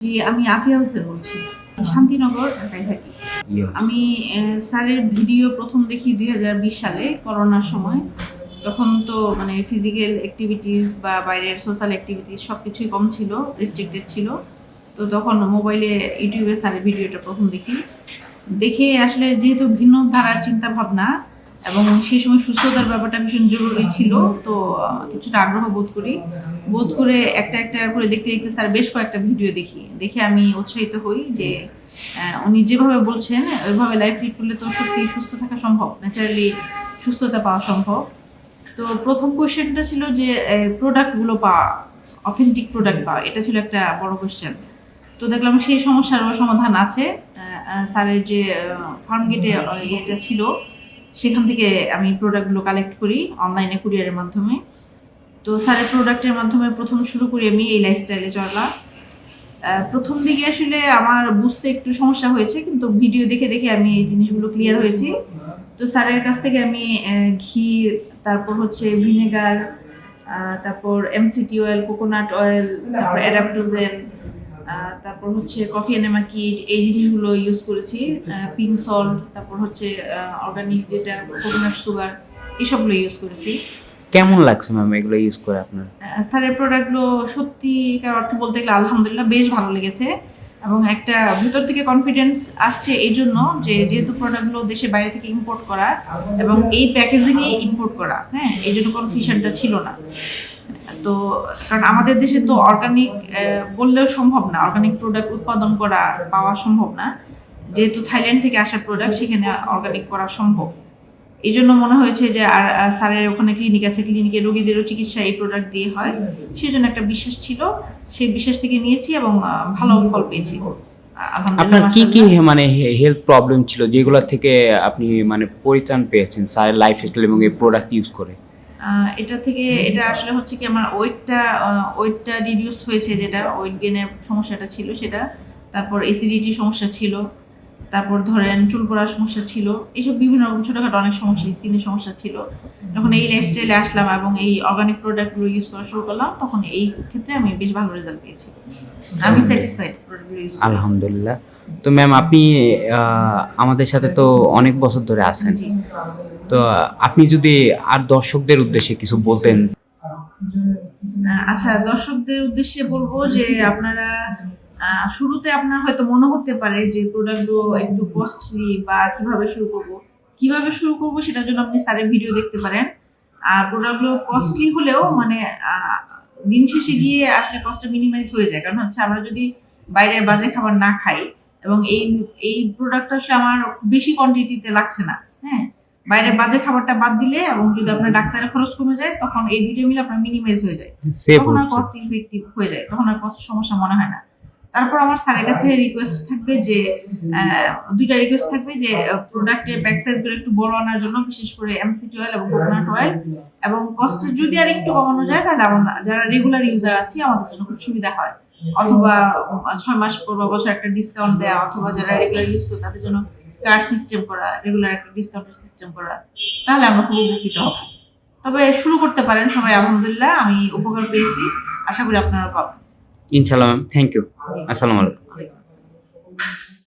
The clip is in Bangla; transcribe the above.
জি আমি আফিয়া হোসেন বলছি। শান্তিনগর ঢাকায় থাকি। আমি স্যারের ভিডিও প্রথম দেখি দুই হাজার বিশ সালে করোনার সময়। তখন তো মানে ফিজিক্যাল অ্যাক্টিভিটিস বা বাইরের সোশ্যাল অ্যাক্টিভিটিস সব কিছুই কম ছিল রেস্ট্রিক্টেড ছিল। তো তখন মোবাইলে ইউটিউবে স্যারের ভিডিওটা প্রথম দেখি। দেখে আসলে যেহেতু ভিন্ন ধারার চিন্তা ভাবনা এবং সেই সময় সুস্থতার ব্যাপারটা ভীষণ জরুরি ছিল, তো কিছুটা আগ্রহ বোধ করি। বোধ করে একটা একটা করে দেখতে দেখতে স্যার বেশ কয়েকটা ভিডিও দেখি। দেখে আমি উৎসাহিত হই যে উনি যেভাবে বলছেন, ওইভাবে লাইফ লিড করলে তো সত্যি সুস্থ থাকা সম্ভব ন্যাচারালি সুস্থতা পাওয়া সম্ভব। তো প্রথম কোয়েশ্চেনটা ছিল যে প্রোডাক্টগুলো পাওয়া অথেন্টিক প্রোডাক্ট পাওয়া এটা ছিল একটা বড় কোয়েশ্চেন তো দেখলাম সেই সমস্যারও সমাধান আছে। স্যারের যে ফার্ম গেটে এটা ছিল সেখান থেকে আমি প্রোডাক্টগুলো কালেক্ট করি অনলাইনে কুরিয়ারের মাধ্যমে। তো স্যারের প্রোডাক্টের মাধ্যমে প্রথম শুরু করি আমি এই লাইফস্টাইলে চলা। প্রথম দিকে আসলে আমার বুঝতে একটু সমস্যা হয়েছে কিন্তু ভিডিও দেখে দেখে আমি এই জিনিসগুলো ক্লিয়ার হয়েছি। তো স্যারের কাছ থেকে আমি ঘি তারপর হচ্ছে ভিনেগার তারপর এমসিটি অয়েল কোকোনাট অয়েল তারপর অ্যাডাপ্টোজেন তারপর হচ্ছে কফি এনেমা কিট এই জিনিসগুলো ইউজ করেছি পিঙ্ক সল্ট তারপর হচ্ছে অর্গানিক যেটা কোকোনাট সুগার এইসবগুলো ইউজ করেছি। কেমন লাগছে ম্যাম এগুলো ইউজ করে আপনার? স্যারের প্রোডাক্টগুলো সত্যিকার অর্থ বলতে গেলে আলহামদুলিল্লাহ বেশ ভালো লেগেছে এবং একটা ভিতর থেকে কনফিডেন্স আসছে এই জন্য যে যেহেতু প্রোডাক্টগুলো দেশে বাইরে থেকে ইম্পোর্ট করা এবং এই প্যাকেজিংয়ে ইম্পোর্ট করা হ্যাঁ এই জন্য কনফিউশনটা ছিল না। তো কারণ আমাদের দেশে তো অর্গানিক বললেও সম্ভব না। অর্গানিক প্রোডাক্ট উৎপাদন করা পাওয়া সম্ভব না। যেহেতু থাইল্যান্ড থেকে আসা প্রোডাক্ট সেখানে অর্গানিক করা সম্ভব। এই জন্য মনে হয়েছে যে আর স্যারের ওখানে ক্লিনিক আছে ক্লিনিকে রোগীদেরও চিকিৎসা এই প্রোডাক্ট দিয়ে হয়। সেই জন্য একটা বিশ্বাস ছিল। সেই বিশ্বাস থেকে নিয়েছি এবং ভালো ফল পেয়েছি। আপনার কি কি মানে হেলথ প্রবলেম ছিল যেগুলো থেকে আপনি মানে পরিত্রাণ পেয়েছেন স্যারের লাইফ স্টাইল এবং এই প্রোডাক্ট ইউজ করে? এটা থেকে এটা আসলে হচ্ছে কি আমার ওয়েটটা ওয়েটটা রিডিউস হয়েছে যেটা ওয়েট গেনের সমস্যাটা ছিল সেটা। তারপর এসিডিটি সমস্যা ছিল। তারপর ধরেন চুল পড়ার সমস্যা ছিল। এইসব বিভিন্ন রকম ছোটোখাটো অনেক সমস্যা স্কিনের সমস্যা ছিল। যখন এই লাইফস্টাইলে আসলাম এবং এই অর্গানিক প্রোডাক্টগুলো ইউজ করা শুরু করলাম তখন এই ক্ষেত্রে আমি বেশ ভালো রেজাল্ট পেয়েছি। আমি স্যাটিসফাইড প্রোডাক্টগুলো ইউজ আলহামদুলিল্লাহ। তো ম্যাম আপনি আমাদের সাথে তো অনেক বছর ধরে আছেন। তো আপনি যদি আর দর্শকদের উদ্দেশ্যে কিছু বলতেন। আচ্ছা দর্শকদের উদ্দেশ্যে বলব যে আপনারা শুরুতে আপনার হয়তো মনে হতে পারে যে প্রোডাক্টগুলো একটু কস্টলি বা কীভাবে শুরু করব। কীভাবে শুরু করব সেটার জন্য আপনি স্যারের ভিডিও দেখতে পারেন। আর প্রোডাক্টগুলো কস্টলি হলেও মানে দিন শেষে গিয়ে আসলে কস্টটা মিনিমাইজ হয়ে যায়। কারণ হচ্ছে আমরা যদি বাইরের বাজে খাবার না খাই এবং এই এই প্রোডাক্টটা আসলে আমার বেশি কোয়ান্টিটিতে লাগছে না হ্যাঁ? বাইরে বাজে খাবারটা বাদ দিলে এবং যদি আপনার ডাক্তারের খরচ কমে যায় তখন এই দুটো মিলে আপনার মিনিমাইজ হয়ে যায়। তখন আর কস্ট ইফেক্টিভ হয়ে যায় তখন আর কস্ট সমস্যা মনে হয় না। তারপর আমার স্যারের কাছে রিকোয়েস্ট থাকবে যে দুইটা রিকোয়েস্ট থাকবে যে প্রোডাক্টের ব্যাক সাইজগুলো একটু বড় আনার জন্য বিশেষ করে এমসিটি অয়েল এবং কোকোনাট অয়েল এবং কস্ট যদি আর একটু কমানো যায় তাহলে আমরা যারা রেগুলার ইউজার আছি আমাদের জন্য খুব সুবিধা হয়। অথবা ছয় মাস পর বা বছর একটা ডিসকাউন্ট দেওয়া অথবা যারা রেগুলার ইউজ করে তাদের জন্য কার্ড সিস্টেম করা রেগুলার একটা ডিসকাউন্টের সিস্টেম করা তাহলে আমরা খুব উপকৃত হব। তবে শুরু করতে পারেন সবাই আলহামদুলিল্লাহ আমি উপকার পেয়েছি আশা করি আপনারা পাবেন। ইনশাল্লাহ ম্যাম থ্যাংক ইউ আসসালামু আলাইকুম।